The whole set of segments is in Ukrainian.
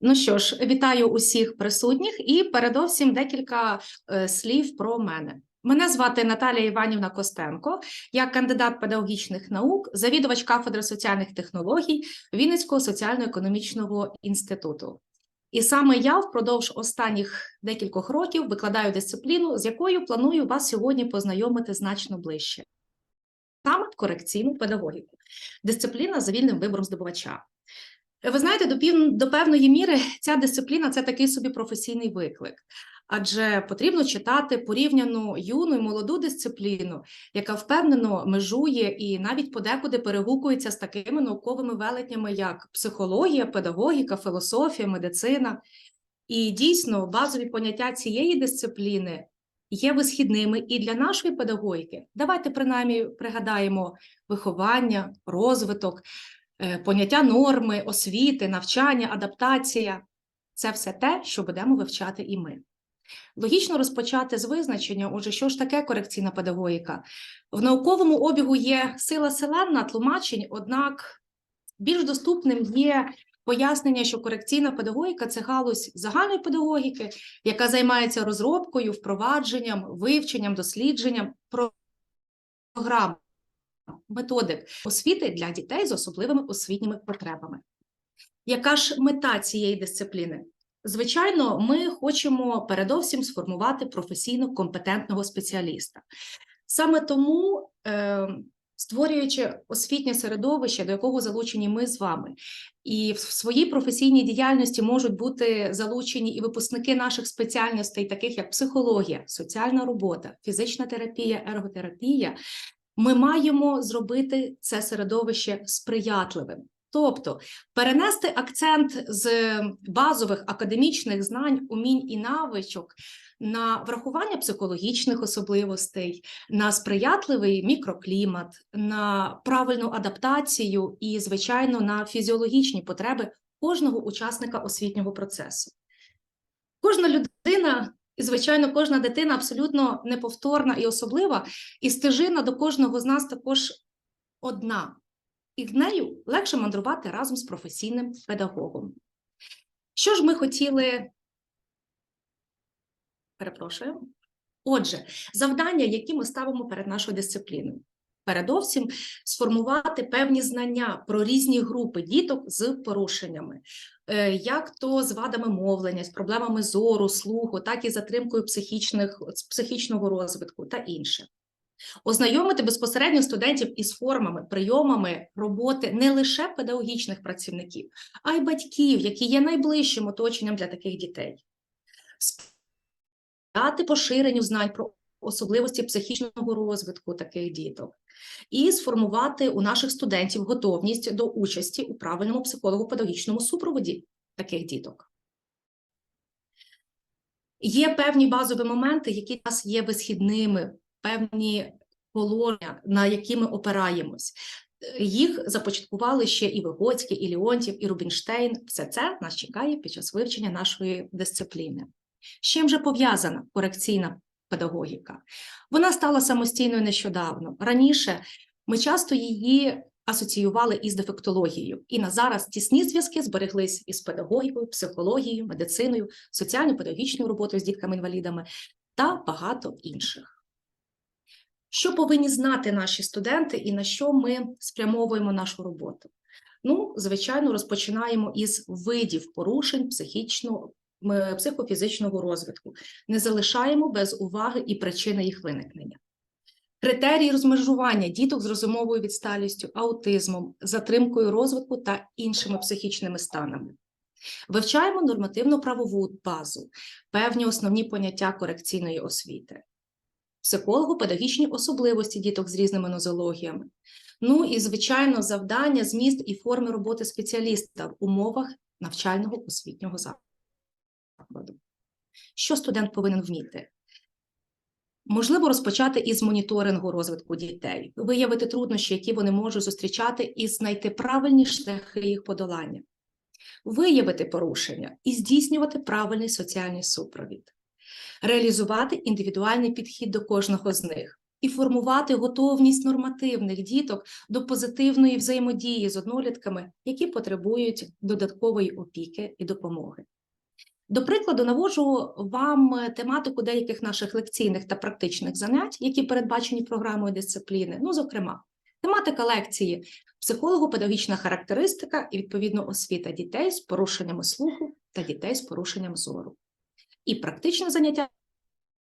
Ну що ж, вітаю усіх присутніх і передовсім декілька е, слів про мене. Мене звати Наталія Іванівна Костенко, я кандидат педагогічних наук, завідувач кафедри соціальних технологій Вінницького соціально-економічного інституту. І саме я впродовж останніх декількох років викладаю дисципліну, з якою планую вас сьогодні познайомити значно ближче. Саме корекційну педагогіку, дисципліна за вільним вибором здобувача. Ви знаєте, до пів до певної міри ця дисципліна це такий собі професійний виклик, адже потрібно читати порівняно юну і молоду дисципліну, яка впевнено межує і навіть подекуди перегукується з такими науковими велетнями, як психологія, педагогіка, філософія, медицина. І дійсно базові поняття цієї дисципліни є висхідними і для нашої педагогіки. Давайте принаймні пригадаємо виховання, розвиток. Е, поняття норми, освіти, навчання, адаптація це все те, що будемо вивчати і ми. Логічно розпочати з визначення, отже, що ж таке корекційна педагогіка? В науковому обігу є сила селена тлумачень, однак більш доступним є пояснення, що корекційна педагогіка це галузь загальної педагогіки, яка займається розробкою, впровадженням, вивченням, дослідженням програм методик освіти для дітей з особливими освітніми потребами. Яка ж мета цієї дисципліни? Звичайно, ми хочемо передовсім сформувати професійно компетентного спеціаліста. Саме тому, е, створюючи освітнє середовище, до якого залучені ми з вами, і в своїй професійній діяльності можуть бути залучені і випускники наших спеціальностей, таких як психологія, соціальна робота, фізична терапія, ерготерапія, ми маємо зробити це середовище сприятливим. Тобто перенести акцент з базових академічних знань, умінь і навичок на врахування психологічних особливостей, на сприятливий мікроклімат, на правильну адаптацію і, звичайно, на фізіологічні потреби кожного учасника освітнього процесу. Кожна людина і, звичайно, кожна дитина абсолютно неповторна і особлива, і стежина до кожного з нас також одна, і в нею легше мандрувати разом з професійним педагогом. Що ж ми хотіли? Перепрошую. Отже, завдання, які ми ставимо перед нашою дисципліною. Передовсім сформувати певні знання про різні групи діток з порушеннями, Е, як то з вадами мовлення, з проблемами зору, слуху, так і затримкою психічних, психічного розвитку та інше. Ознайомити безпосередньо студентів із формами, прийомами роботи не лише педагогічних працівників, а й батьків, які є найближчим оточенням для таких дітей, сприяти поширенню знань про особливості психічного розвитку таких діток, і сформувати у наших студентів готовність до участі у правильному психолого-педагогічному супроводі таких діток. Є певні базові моменти, які у нас є висхідними, певні положення, на які ми опираємось. Їх започаткували ще і Вигоцький, і Леонтів, і Рубінштейн. Все це нас чекає під час вивчення нашої дисципліни. З чим же пов'язана корекційна педагогіка. Вона стала самостійною нещодавно. Раніше ми часто її асоціювали із дефектологією, і на зараз тісні зв'язки збереглись із педагогікою, психологією, медициною, соціально-педагогічною роботою з дітками-інвалідами та багато інших. Що повинні знати наші студенти і на що ми спрямовуємо нашу роботу? Ну, звичайно, розпочинаємо із видів порушень психічного психофізичного розвитку, не залишаємо без уваги і причини їх виникнення. Критерії розмежування діток з розумовою відсталістю, аутизмом, затримкою розвитку та іншими психічними станами. Вивчаємо нормативно-правову базу, певні основні поняття корекційної освіти, психолого-педагогічні особливості діток з різними нозологіями. Ну і, звичайно, завдання, зміст і форми роботи спеціаліста в умовах навчального освітнього закладу закладу. Що студент повинен вміти? Можливо, розпочати із моніторингу розвитку дітей, виявити труднощі, які вони можуть зустрічати, і знайти правильні шляхи їх подолання, виявити порушення і здійснювати правильний соціальний супровід, реалізувати індивідуальний підхід до кожного з них, і формувати готовність нормативних діток до позитивної взаємодії з однолітками, які потребують додаткової опіки і допомоги. До прикладу, наводжу вам тематику деяких наших лекційних та практичних занять, які передбачені програмою дисципліни. Ну, зокрема, тематика лекції психолого-педагогічна характеристика і відповідно освіта дітей з порушеннями слуху та дітей з порушенням зору. І практичне заняття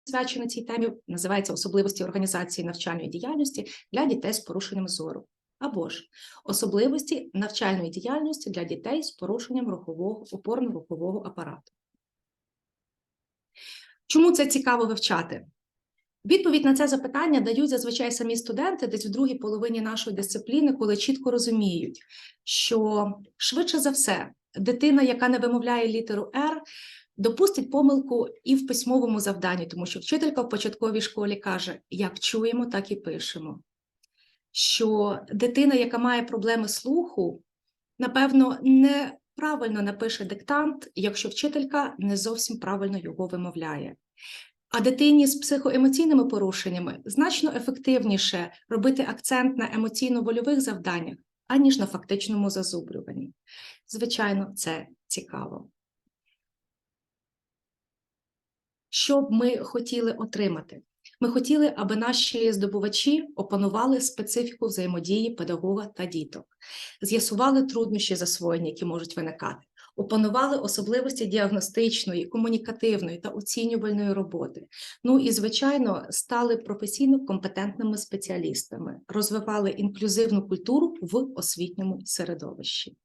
присвячене цій темі називається особливості організації навчальної діяльності для дітей з порушенням зору. Або ж особливості навчальної діяльності для дітей з порушенням рухового опорно-рухового апарату. Чому це цікаво вивчати? Відповідь на це запитання дають зазвичай самі студенти десь в другій половині нашої дисципліни, коли чітко розуміють, що швидше за все дитина, яка не вимовляє літеру R, допустить помилку і в письмовому завданні, тому що вчителька в початковій школі каже: як чуємо, так і пишемо. Що дитина, яка має проблеми слуху, напевно, неправильно напише диктант, якщо вчителька не зовсім правильно його вимовляє. А дитині з психоемоційними порушеннями значно ефективніше робити акцент на емоційно-вольових завданнях, аніж на фактичному зазубрюванні. Звичайно, це цікаво. Що б ми хотіли отримати? Ми хотіли, аби наші здобувачі опанували специфіку взаємодії педагога та діток, з'ясували труднощі засвоєння, які можуть виникати, опанували особливості діагностичної, комунікативної та оцінювальної роботи. Ну і, звичайно, стали професійно компетентними спеціалістами, розвивали інклюзивну культуру в освітньому середовищі.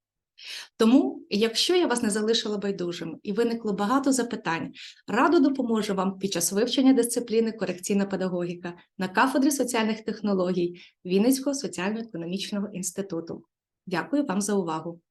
Тому, якщо я вас не залишила байдужим і виникло багато запитань, радо допоможу вам під час вивчення дисципліни корекційна педагогіка на кафедрі соціальних технологій Вінницького соціально-економічного інституту. Дякую вам за увагу.